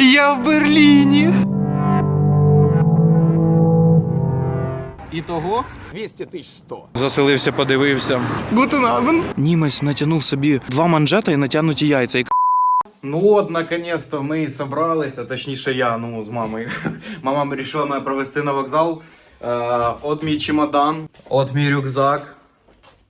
Я в Берліні. Ітого 200 тисяч 100. Заселився, подивився. Абен. Німець натягнув собі два манжета і натягнуті яйця. І... Ну от, наконец-то ми і собралися, точніше я, ну, з мамою. Мама вирішила мене провести на вокзал. Е, от мій чемодан, от мій рюкзак.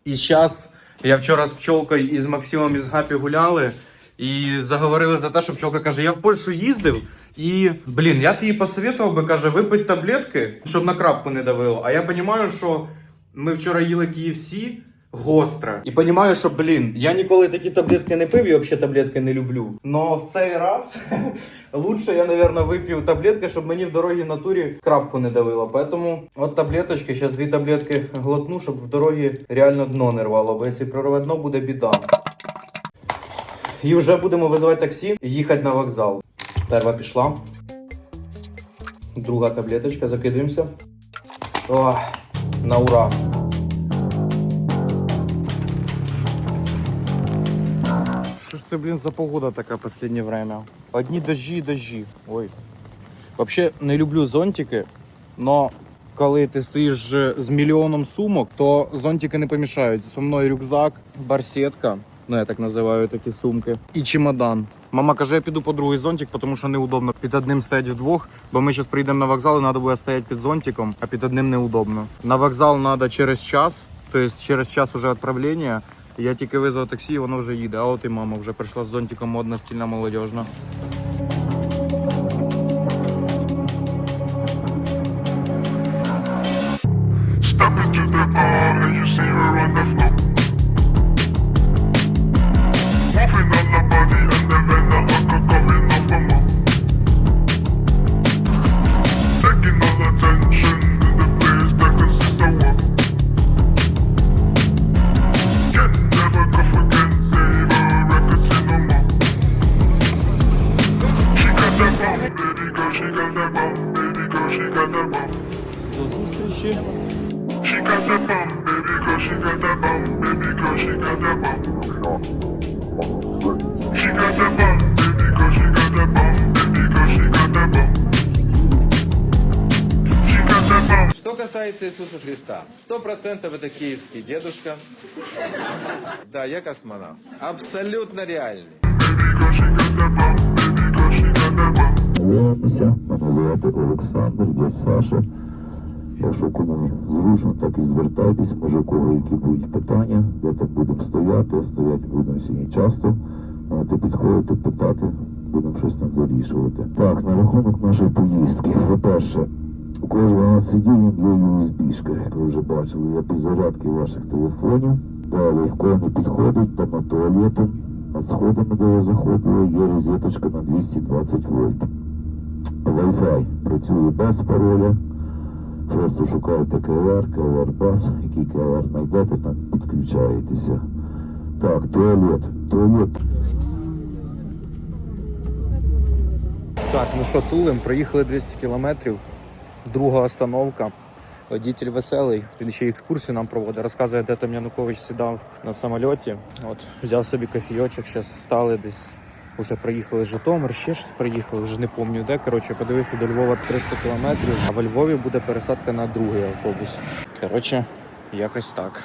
І зараз я вчора з пчолкою і з Максимом із Гапі гуляли. І заговорили за те, що пчолка каже: я в Польщу їздив, і блін, я тобі посоветував би, каже, випити таблетки, щоб на крапку не давило. А я розумію, що ми вчора їли KFC гостре. І розумію, що блін, я ніколи такі таблетки не пив і взагалі таблетки не люблю. Но в цей раз лучше я, наверное, вип'ю таблетки, щоб мені в дорогі на турі крапку не давило. Поэтому от таблеточки, зараз дві таблетки глотну, щоб в дорогі реально дно не рвало, бо якщо прорве дно, буде біда. І вже будемо визивати таксі і їхати на вокзал. Перша пішла. Друга таблеточка, закидуємося. О, на ура. Що ж це, блін, за погода така в останнє время? Одні дожі і дожі. Ой. Взагалі не люблю зонтики, но коли ти стоїш з мільйоном сумок, то зонтики не помішають. Зі мною рюкзак, барсетка, ну я так називаю такі сумки, і чемодан. Мама каже, я піду по другий зонтик, тому що неудобно під одним стоять вдвох, бо ми зараз приїдемо на вокзал і треба буде стояти під зонтиком, а під одним неудобно. На вокзал треба через час, тобто через час уже відправлення. Я тільки визвав таксі, і воно вже їде. А от і мама вже прийшла з зонтиком модна, стільна, молодіжна. Что касается Иисуса Христа, сто процентов это киевский дедушка. Да, я космонавт. Абсолютно реальный. Baby girl, she got that bomb, baby girl, she got that bomb. Знайомимося, мене звати Олександр, я Саша. Якщо кому зручно, так і звертайтесь, може у кого які будуть питання, де там будемо стояти, стояти будемо сьогодні часто. Можете підходити, питати, будемо щось там вирішувати. Так, на рахунок нашої поїздки. По-перше, у кожного на сидінні є USB-шка, як ви вже бачили, є підзарядки ваших телефонів. Далі, кого не підходить, там на туалетом, над сходами, де ви заходили, є розеточка на 220 вольт. Wi-Fi працює без пароля. Просто шукаєте KLR бас, який KLR знайдете, там підключаєтеся. Так, туалет. Туалет Так, ну що, тулим, проїхали 200 кілометрів. Друга остановка. Водитель веселий, він ще екскурсію нам проводить, розказує, де там Янукович сідав на самольоті. От, взяв собі кофійочок, зараз стали десь. Уже проїхали Житомир, ще щось приїхали, вже не пам'ятаю де. Коротше, подивився до Львова 300 кілометрів, а во Львові буде пересадка на другий автобус. Коротше, якось так.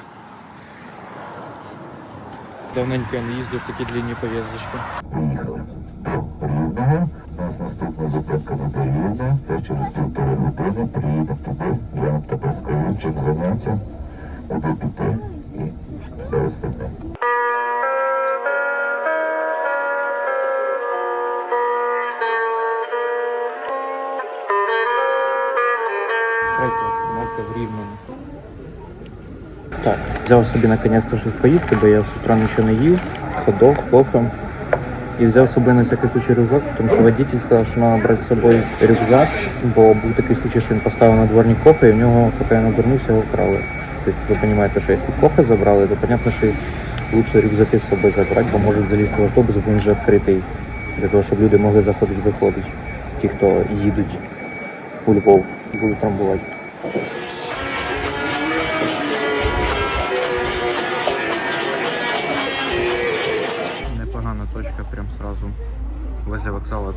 Давненько я не їздив такі длинні поїздочки. приїхали до Рівного. У нас наступна зупинка буде Рівне. Це через півтори години приїдемо туди. Я вам тепер скажу, чим заняття, куди піти і все остальне. В Рівному. Так, взяв собі наконец-то щось поїсти, бо я з утра нічого не їв, ходок, кофе. І взяв з собою на всякий случай рюкзак, тому що водитель сказав, що треба брати з собою рюкзак, бо був такий случай, що він поставив на дворник кофе, і в нього, поки я навернувся, його вкрали. Тобто ви розумієте, що якщо кофе забрали, то зрозуміло, що лучше рюкзаки з собою забрати, бо можуть залізти в автобус, він вже відкритий. Для того, щоб люди могли заходити виходити. Ті, хто їдуть у Львов, будуть трамбувати. Непогана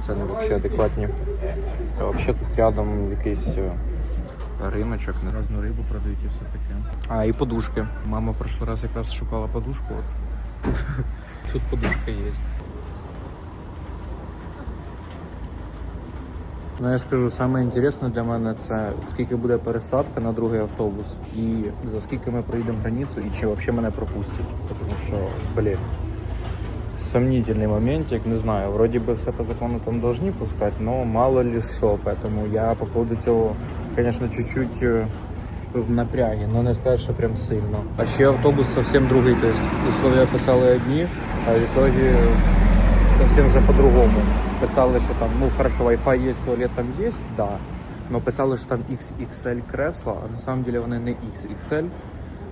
ціни взагалі адекватні. А взагалі тут рядом якийсь е, риночок, на різну рибу продають і все таке. А, і подушки. Мама в прошлый раз якраз шукала подушку. От. Тут подушка є. Ну я ж кажу, саме інтересне для мене це скільки буде пересадка на другий автобус, і за скільки ми проїдемо границю, і чи взагалі мене пропустять. Тому що, блін, сомнительний моментик, не знаю. Вроді би все по закону там должны пускать, но мало ли що. Поэтому я по поводу цього, конечно, чуть-чуть е, в напрягі, но не сказати, що прям сильно. А ще автобус зовсім другий. То есть условия писали одні, а в итоге совсем же по-другому. Писали, що там, ну хорошо, Wi-Fi є, туалет там є, да. Но писали, що там XXL кресла, а на самом деле вони не XXL,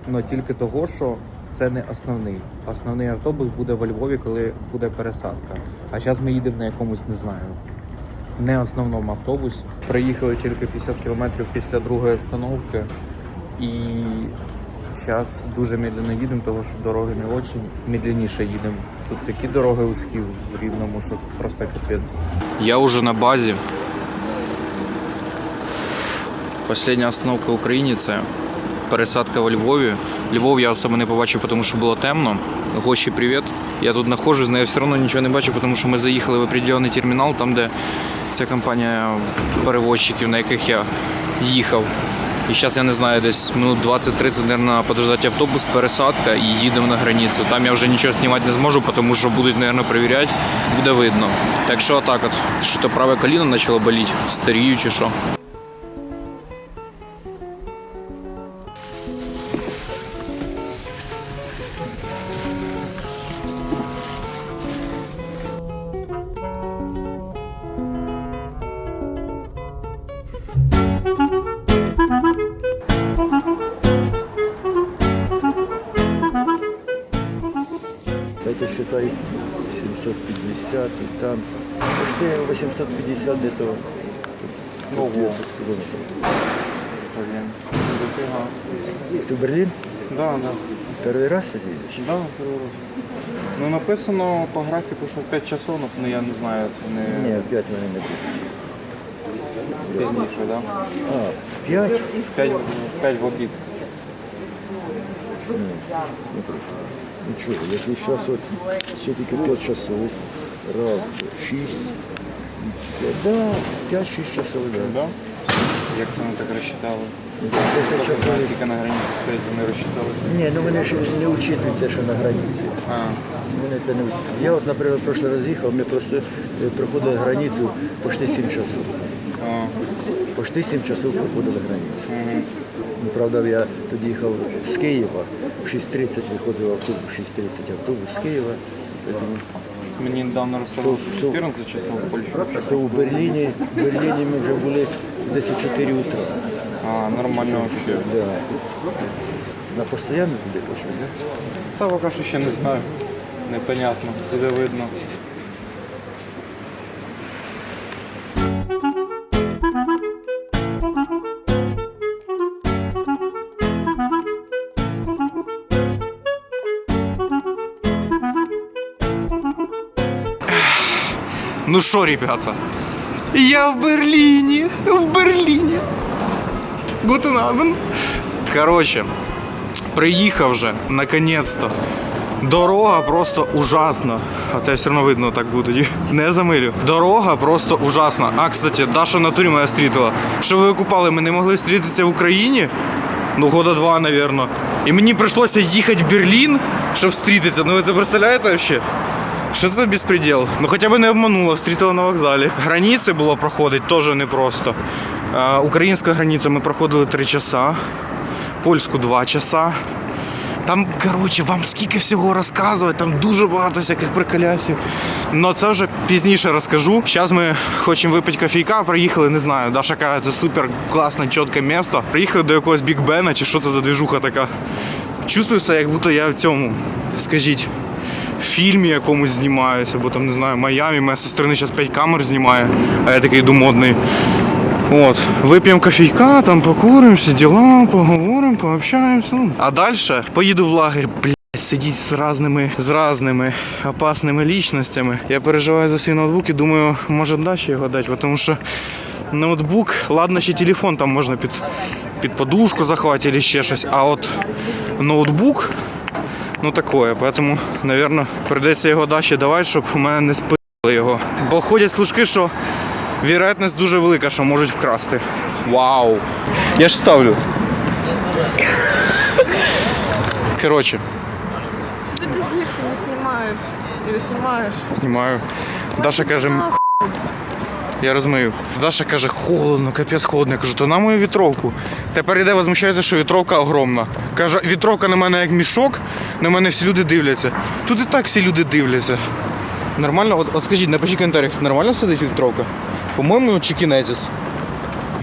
но тільки того, що це не основний. Основний автобус буде во Львові, коли буде пересадка. А зараз ми їдемо на якомусь, не знаю, не основному автобусі. Приїхали тільки 50 кілометрів після другої остановки. І зараз дуже медленно їдемо, тому що дороги не дуже медленніше їдемо. Тут такі дороги узкі в рівному, що просто капець. Я вже на базі. Остання остановка в Україні це пересадка во Львові. Львов я особо не побачив, тому що було темно. Гоші, привіт. Я тут знаходжусь, але я все одно нічого не бачу, тому що ми заїхали в определений термінал, там, де ця компанія перевозчиків, на яких я їхав. І зараз я не знаю, десь минут 20-30, мабуть, подождати автобус, пересадка і їдемо на границю. Там я вже нічого знімати не зможу, тому що будуть, мабуть, перевіряти, буде видно. Так що отак от. Що то праве коліно почало боліти, старію чи що. Это считай 750 и там. Почти 850 где-то. Ого. 900 километров. Блін. Дофіга. Ты в Берлин? Да, да. Первый раз сюда едешь? Да, переворот. Ну написано по графіку, що 5 часов, ну я не знаю, це не Не, 5 мене не буде. пізніше, да? А, 5? 5, 5 в обід. Нічого, якщо зараз от ще тільки 5 часов, раз, два, 6, да, 5-6 часов, да. Да? Як це вони так розчитали? 10 Хто часов. знає, скільки на границі стоїть, вони розчитали. Ні, ну вони ж не учитують те, що на границі. А, Вони це не учитують. Я от, наприклад, в прошлый раз їхав, ми просто е, проходили границю почти 7 часов. а, Почти 7 часов проходили границю. Ну, правда, я тоді їхав з Києва, в 6.30 виходив автобус, в 6.30 автобус з Києва. Поэтому... мені недавно розказали, що 14 часов в Польщі. то в Берліні, в Берліні ми вже були десь о 4 утра. А, нормально взагалі. Да. На постійно туди пішли, да? Та поки що ще не знаю. Непонятно, буде видно. Ну що, ребята? Я в Берліні. В Берліні. Guten Abend. Короче, приїхав вже, наконец-то. Дорога просто ужасна. А те все одно видно так буде. Не замилю. Дорога просто ужасна. А, кстати, Даша на турі мене стрітила. Що ви окупали, ми не могли стрітитися в Україні? Ну, года два, напевно. І мені прийшлося їхати в Берлін, щоб стрітитися. Ну ви це представляєте взагалі? Що це безпреділ? Ну хоча б не обманула, встрітила на вокзалі. Границі було проходити теж непросто. Українська границя ми проходили 3 часа, польську 2 часа. Там, коротше, вам скільки всього розказувати, там дуже багато всяких приколясів. Ну це вже пізніше розкажу. Зараз ми хочемо випити кофійка, приїхали, не знаю, Даша каже, це супер класне, чітке місто. Приїхали до якогось Біг Бена, чи що це за движуха така. Чувствую себе, як будто я в цьому, скажіть, фільмі якомусь знімаюся, бо там не знаю, Майамі, моя сестрина зараз 5 камер знімає, а я такий думодний. От, вип'ємо кофійка, там покуримо, діла, поговоримо, пообщаємося. А далі поїду в лагерь. Сидіть з разними, з разними опасними лічностями. Я переживаю за свій ноутбук і думаю, може далі його дати, тому що ноутбук, ладно, ще телефон там можна під, під подушку заховати або ще щось, а от ноутбук, ну такое. Поэтому, наверное, прийдеться його далі давати, щоб у мене не спили його. Бо ходять служки, що вірогідність дуже велика, що можуть вкрасти. Вау! Я ж ставлю. Коротше, Ты пиздишь, ты не снимаешь. Или снимаешь. знімаю. Даша каже. «М, Я розмию. Даша каже, холодно, капець холодно. Я кажу, то на мою вітровку. Тепер іде возмущається, що вітровка огромна. Каже, вітровка на мене як мішок, на мене всі люди дивляться. Тут і так всі люди дивляться. Нормально? От, от скажіть, напишіть в коментарях, нормально сидить вітровка? По-моєму, чи кінезіс?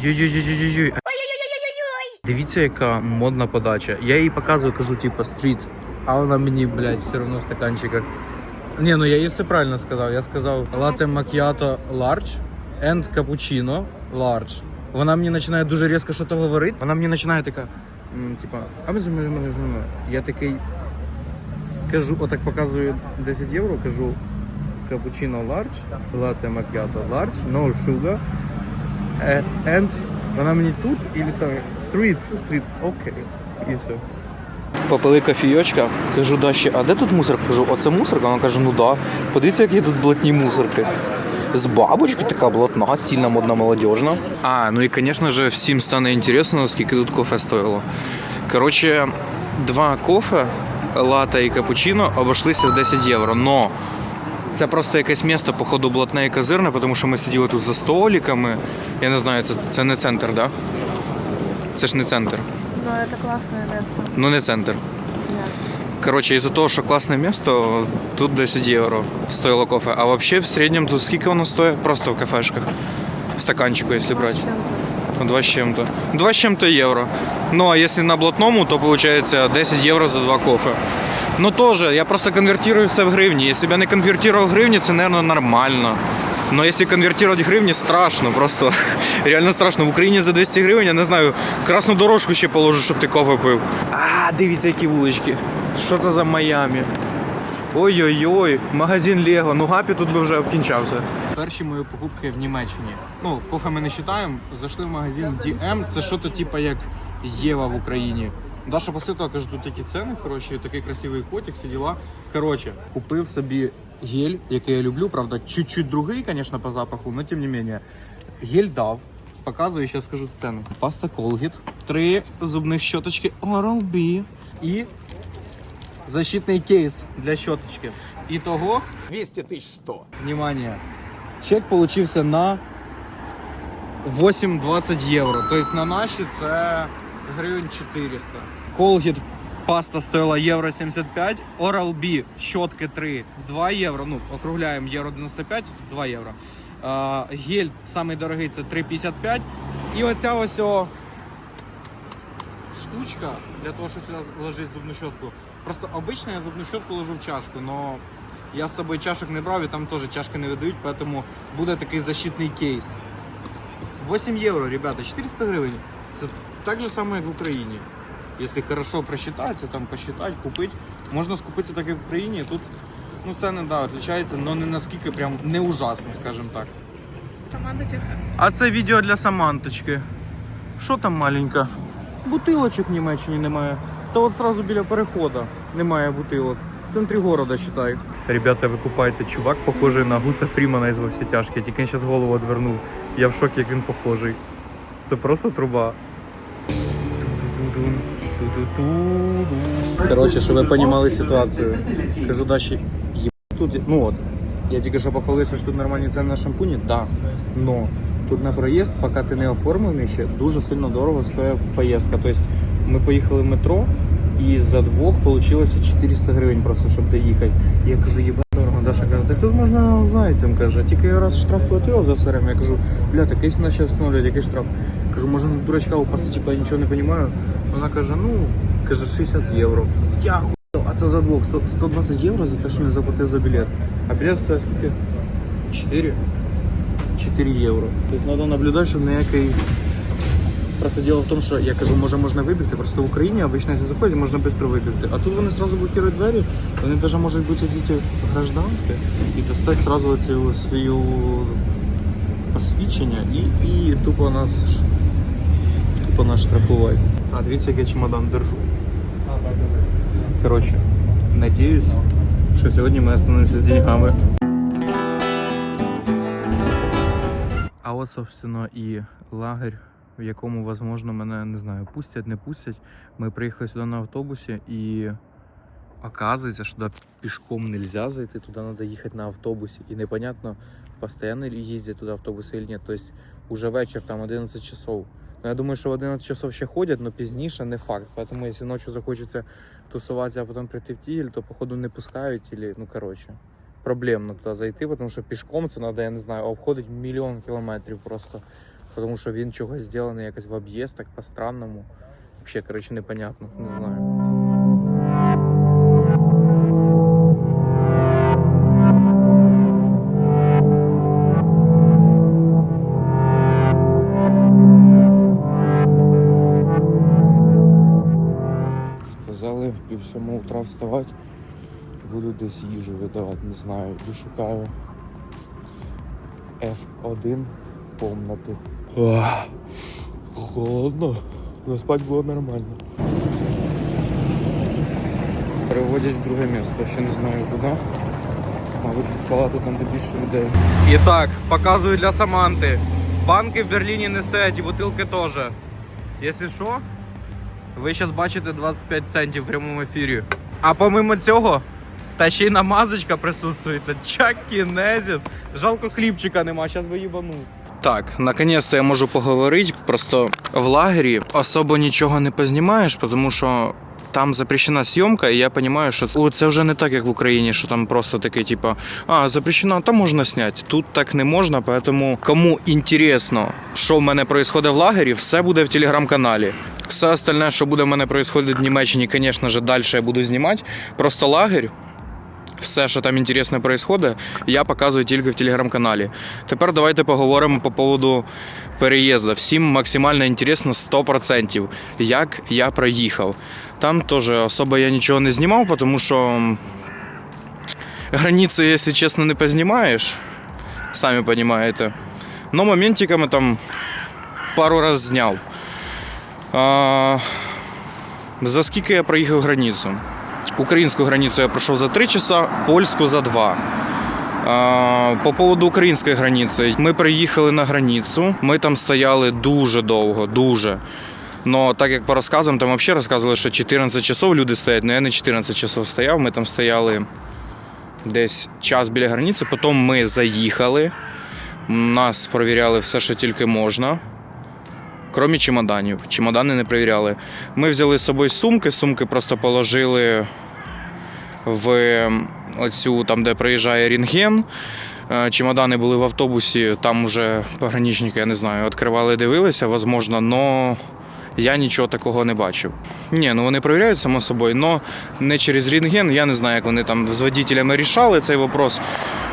Йой-йой-йой-йой-йой. Дивіться, яка модна подача. Я їй показую, кажу, типа стріт, а вона мені, блядь, все одно в стаканчиках. Ні, ну я їй все правильно сказав. Я сказав латте макіато large and cappuccino large. Вона мені починає дуже різко щось говорити. Вона мені починає така, типа, а ми з мене Я такий кажу, отак показую 10 євро, кажу капучино large, латте макіато large, no sugar. Е, And вона мені тут і там стріт, стріт, окей. І все. Попили кофійочка, кажу Даші, а де тут мусорка? Кажу, оце мусорка? Вона каже, ну да. Подивіться, які тут блатні мусорки. З бабочкою така блатна, стильна, модна, молодежна. А, ну і, звісно ж, всім стане інтересно, скільки тут кофе стоїло. Коротше, два кофе, лата і капучино обошлися в 10 євро. Но це просто якесь місто, походу, блатне і козирне, тому що ми сиділи тут за столиками. Я не знаю, це це не центр, так? Да? Це ж не центр. Ну, це класне місто. Ну не центр. Короче, из-за того, що класне місто, тут 10 євро стоило кофе. А вообще в среднем тут скільки воно стоїть? Просто в кафешках. Стаканчику, если ну, брать. 2 с чем-то. 2 с чем-то евро. Ну, а если на блатному, то получается 10 евро за два кофе. Ну, тоже, я просто конвертирую все в гривні. Если бы я не конвертировал в гривні, це, наверное, нормально. Ну, Но если конвертировать в гривні, страшно, просто реально страшно. В Україні за 200 гривень, я не знаю, красну дорожку ще положу, щоб ти кофе пив. А, дивіться, які вулички. Що це за Майами? Ой-ой-ой, магазин Лего. Ну гапі тут би вже обкінчався. Перші мої покупки в Німеччині. Ну, кофе ми не вважаємо. Зайшли в магазин DM, це що-то типу як Єва в Україні. Даша поситила, каже, тут такі ціни, хороші, такий красивий котик, всі діла. Коротше, купив собі гель, який я люблю, правда, чуть-чуть другий, звісно, по запаху, але тим не менше. Гель дав. Показую, зараз скажу ціну. Паста Colgate, три зубних щоточки Oral-B і защитний кейс для щоточки. Итого 200 тысяч 100. Внимание. Чек получился на 8,20 євро. Тобто на наші це гривень 400. Colgate паста стоїла євро 75. Oral-B щотки 3 2 євро. Ну, округляємо євро 95, 2 євро. А, гель самий дорогий це 3,55. І оця ось о штучка для того, щоб сюди вложити зубну щотку. Просто обично я зубну щотку ложу в чашку, но я з собою чашок не брав і там теж чашки не видають, поэтому буде такий защитний кейс. 8 євро, ребята, 400 гривень. Це так же само, як в Україні. Якщо хорошо просчитатися, там посчитати, купити. Можна скупитися так, як в Україні. Тут ну, ціни, да, відрізняються, але не наскільки прям не ужасно, скажімо так. Чисто. А це відео для Саманточки. Що там маленька? Бутилочок в Німеччині немає. Та от сразу біля переходу немає бутилок. В центрі города, считай. Ребята, ви купаєте, чувак похожий на Гуса Фрімана із «Во всі тяжкі. Тільки він зараз голову відвернув. Я в шокі, як він похожий. Це просто труба. Коротше, щоб ви розуміли ситуацію. Кажу Даші, є тут, ну от, я тільки що похвалився, що тут нормальні ціни на шампуні, да. Но тут на проїзд, поки ти не оформлений ще, дуже сильно дорого стоїть поїздка. Тобто ми поїхали в метро і за двох вийшло 400 гривень просто, щоб доїхати. Я кажу, єба дорого. Даша каже, так тут можна зайцем, каже, тільки раз штраф платила за все время. Я кажу, бля, так якщо нас зараз встановлюють, який штраф? Кажу, може на дурачка упасти, типу, я нічого не розумію. Вона каже, ну, каже, 60 євро. Я хуй, а це за двох, 100 120 євро за те, що не заплатив за білет. А білет стоїть скільки? 4? 4 євро. Тобто треба наблюдати, щоб ніякий Просто діло в тому, що я кажу, може можна вибігти. Просто в Україні обично, якщо заходять, можна швидко вибігти. А тут вони одразу блокують двері, вони навіть можуть бути діти гражданське і достати одразу цю свою посвідчення і, і тупо нас тупо нас штрафувати. А дивіться, як я чемодан держу. Коротше, надіюсь, що сьогодні ми остановимося з деньгами. А от, собственно, і лагерь, в якому, возможно, мене не знаю, пустять, не пустять. Ми приїхали сюди на автобусі і оказується, що туди пішком не можна зайти, туди треба їхати на автобусі. І непонятно, постійно їздять туди автобуси чи ні. Тобто уже вечір, там 11 часов. Ну, я думаю, що в 11 часов ще ходять, але пізніше не факт. Тому якщо ночі захочеться тусуватися, а потім прийти в Тігель, то походу не пускають, или, ну коротше. Проблемно туди зайти, тому що пішком це треба, я не знаю, обходить мільйон кілометрів просто. Тому що він чогось зроблений якось в об'їзд, так по-странному. Взагалі, коротше, непонятно, не знаю. Сказали в пів сьомого утра вставати. Буду десь їжу видавати, не знаю. І шукаю F1 комнату. Ах, холодно. Но спать було нормально. Переводять в друге місце, ще не знаю куди. Мабуть, в палату там де більше людей. І так, показую для Саманти. Банки в Берліні не стоять і бутилки теж. Якщо що, ви зараз бачите 25 центів в прямому ефірі. А помимо цього, та ще й намазочка присутствується. Чакінезіс. Жалко хлібчика нема, зараз би їбанув. Так, наконец-то я можу поговорити. Просто в лагері особо нічого не познімаєш, тому що там запрещена зйомка, і я розумію, що це, це вже не так, як в Україні, що там просто таке, типу, а, запрещено, там можна зняти. Тут так не можна, тому кому інтересно, що в мене відбувається в лагері, все буде в телеграм-каналі. Все остальне, що буде в мене відбувається в Німеччині, звісно ж, далі я буду знімати. Просто лагерь все, що там інтересне відбувається, я показую тільки в телеграм-каналі. Тепер давайте поговоримо по поводу переїзду. Всім максимально інтересно 100%, як я проїхав. Там теж особо я нічого не знімав, тому що границі, якщо чесно, не познімаєш, самі розумієте. Но моментиками там пару раз зняв. А, за скільки я проїхав границю? Українську границю я пройшов за 3 часа, польську за 2. По поводу української границі. Ми приїхали на границю. Ми там стояли дуже довго, дуже. Но так як по розказам, там взагалі розказували, що 14 часов люди стоять. Ну я не 14 часов стояв. Ми там стояли десь час біля границі. Потім ми заїхали. Нас перевіряли все, що тільки можна. Крім чемоданів. Чемодани не перевіряли. Ми взяли з собою сумки, сумки просто положили в оцю, там, де приїжджає рентген. Е, Чемодани були в автобусі, там уже пограничники, я не знаю, відкривали, дивилися, возможно, но я нічого такого не бачив. Ні, ну вони перевіряють само собою, але не через рентген. Я не знаю, як вони там з водителями рішали цей вопрос.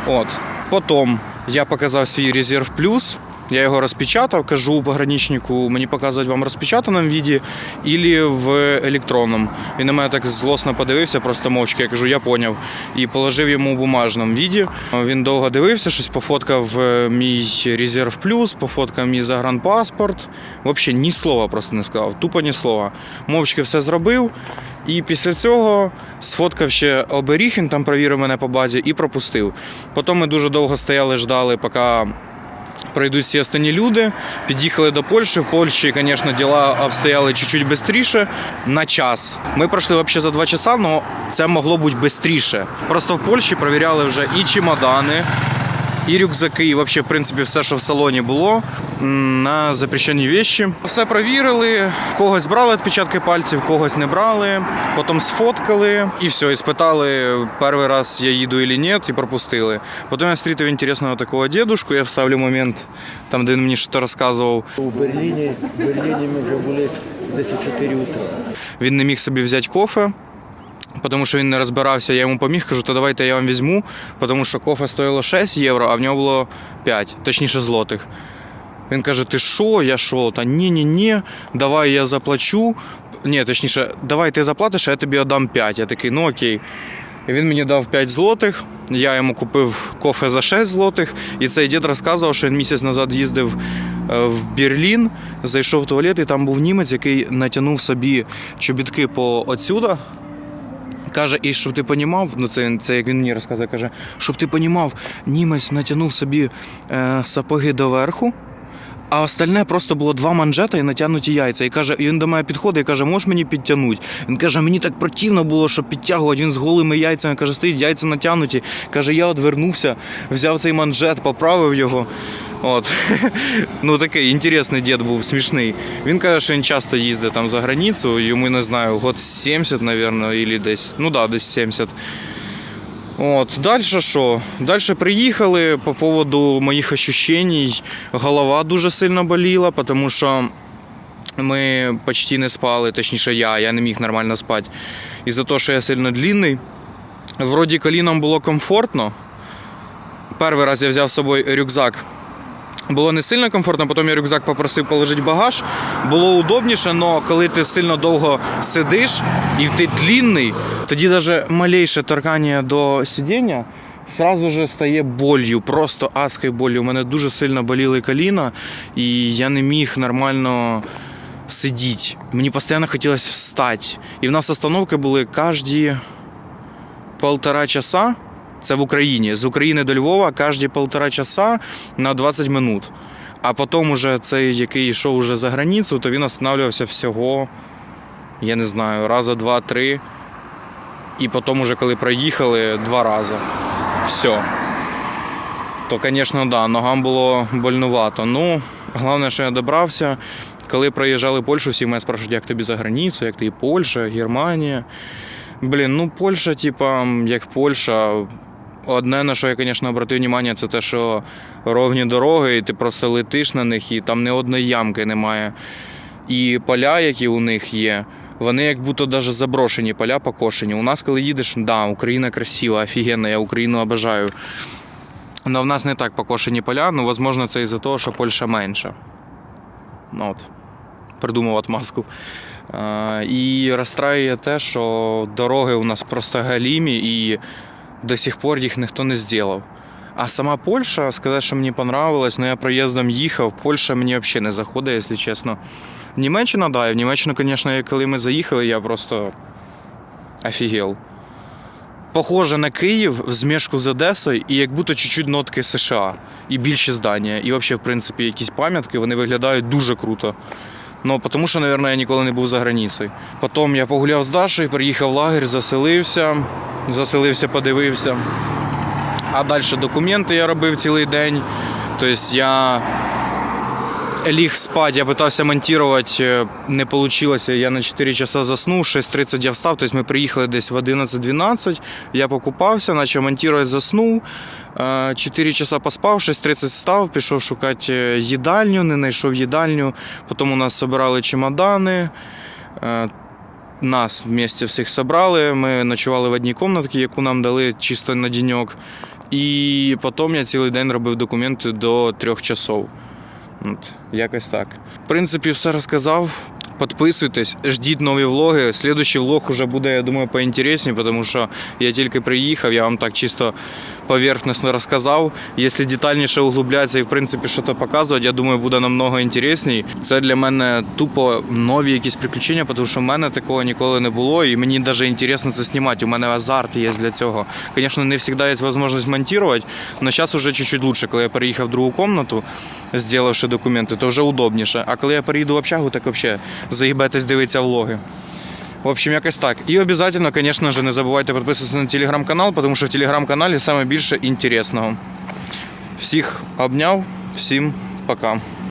От. Потім я показав свій резерв плюс. Я його розпечатав, кажу пограничнику, мені показують вам в розпечатаному віді або в електронному. Він на мене так злосно подивився, просто мовчки. Я кажу, я поняв. І положив йому в бумажному віді. Він довго дивився, щось пофоткав е, мій резерв плюс, пофоткав мій загранпаспорт. Взагалі ні слова просто не сказав, тупо ні слова. Мовчки все зробив. І після цього сфоткав ще оберіг, він там провірив мене по базі і пропустив. Потім ми дуже довго стояли, ждали, поки пройдуть всі останні люди. Під'їхали до Польщі. В Польщі, звісно, діла обстояли чуть-чуть швидше. На час. Ми пройшли взагалі за два часа, але це могло бути швидше. Просто в Польщі перевіряли вже і чемодани, і рюкзаки, і взагалі, в принципі, все, що в салоні було на запрещені вещі. Все провірили. Когось брали відпечатки пальців, когось не брали. Потім сфоткали і все. І спитали, перший раз я їду чи ні, і пропустили. Потім я зустрів інтересного такого дедушку. Я вставлю момент, там, де він мені щось розказував. У Берліні, в Берліні ми вже були десь о 4 утра. Він не міг собі взяти кофе. Тому що він не розбирався, я йому поміг, кажу, то давайте я вам візьму, тому що кофе стоїло 6 євро, а в нього було 5, точніше злотих. Він каже: Ти що? Я що? Та ні, ні, ні, давай я заплачу. Ні, точніше, давай ти заплатиш, а я тобі отдам 5. Я такий, ну окей. І він мені дав 5 злотих. Я йому купив кофе за 6 злотих. І цей дід розказував, що він місяць назад їздив е, в Берлін, зайшов в туалет, і там був німець, який натягнув собі чобітки по отсюда. Каже, і щоб ти понімав, ну це, це як він мені розказує, каже, щоб ти понімав, німець натягнув собі е, сапоги доверху, а остальне просто було два манжета і натягнуті яйця. І каже, і він до мене підходить і каже, можеш мені підтягнути? Він каже, мені так противно було, щоб підтягувати. Він з голими яйцями каже, стоїть, яйця натягнуті. Каже, я одвернувся, взяв цей манжет, поправив його. От. ну такий інтересний дід був, смішний. Він каже, що він часто їздить там за границю, йому не знаю, год 70, мабуть, і десь, ну да, десь 70. От, далі що? Далі приїхали по поводу моїх ощущень. Голова дуже сильно боліла, тому що ми почти не спали, точніше я, я не міг нормально спати. Із-за того, що я сильно длинний. Вроді коліном було комфортно. Перший раз я взяв з собою рюкзак. Було не сильно комфортно, потім я рюкзак попросив положити багаж. Було удобніше, але коли ти сильно довго сидиш і ти длінний, тоді навіть малейше торкання до сидіння сразу же стає болью, просто адською болью. У мене дуже сильно боліли коліна, і я не міг нормально сидіти. Мені постійно хотілося встати. І в нас остановки були кожні полтора часа. Це в Україні. З України до Львова кожні полтора часа на 20 минут. А потім уже цей, який йшов уже за границю, то він останавливався всього, я не знаю, раза два-три. І потім, уже коли проїхали, два рази. Все. То, звісно, да, ногам було больнувато. Ну, головне, що я добрався. Коли проїжджали Польщу, всі мене спрашують, як тобі за границю, як тобі Польща, Германія. Блін, ну Польща, типа, як Польща. Одне, на що я, звісно, обратив увагу, це те, що ровні дороги, і ти просто летиш на них, і там ні одної ямки немає. І поля, які у них є, вони як будто навіть заброшені, поля покошені. У нас, коли їдеш, да, Україна красива, офігенна, я Україну обожаю. Але в нас не так покошені поля, ну, можливо, це із-за того, що Польща менша. Ну, от. Придумав отмазку. І розстраює те, що дороги у нас просто галімі і до сих пор їх ніхто не зробив. А сама Польща, сказати, що мені понравилось, ну я проїздом їхав, Польща мені взагалі не заходить, якщо чесно. Німеччина, да, і в Німеччину, звісно, коли ми заїхали, я просто офігел. Похоже на Київ в змішку з Одесою і як будто чуть-чуть нотки США і більші здання. І взагалі, в принципі, якісь пам'ятки вони виглядають дуже круто. Ну, тому що, мабуть, я ніколи не був за границею. Потім я погуляв з Дашою, приїхав в лагерь, заселився, заселився, подивився. А далі документи я робив цілий день. Тобто я ліг спати, я питався монтувати, не вийшло. Я на 4 часа заснув, 6.30 я встав. Тобто ми приїхали десь в 11-12. Я покупався, почав монтувати, заснув. Е, 4 часа поспав, 6.30 встав, пішов шукати їдальню, не знайшов їдальню. Потім у нас збирали чемодани. Е, Нас вместе всіх зібрали. Ми ночували в одній кімнаті, яку нам дали чисто на деньок. І потім я цілий день робив документи до трьох часов. От, якось так. В принципі, все розказав. Підписуйтесь, ждіть нові влоги. Слідуючий влог уже буде, я думаю, поінтересніше, тому що я тільки приїхав, я вам так чисто поверхностно розказав. Якщо детальніше углублятися і в принципі щось показувати, я думаю, буде намного інтересніше. Це для мене тупо нові якісь приключення, тому що в мене такого ніколи не було, і мені навіть інтересно це знімати. У мене азарт є для цього. Звісно, не завжди є можливість монтувати, але зараз вже чуть-чуть лучше, коли я переїхав в другу кімнату, зробивши документи, то вже удобніше. А коли я переїду в общагу, так взагалі заїбетесь дивитися влоги. В общем, якось так. І обов'язково, звісно ж, не забувайте підписуватися на телеграм-канал, тому що в телеграм-каналі найбільше більше інтересного. Всіх обняв, всім пока.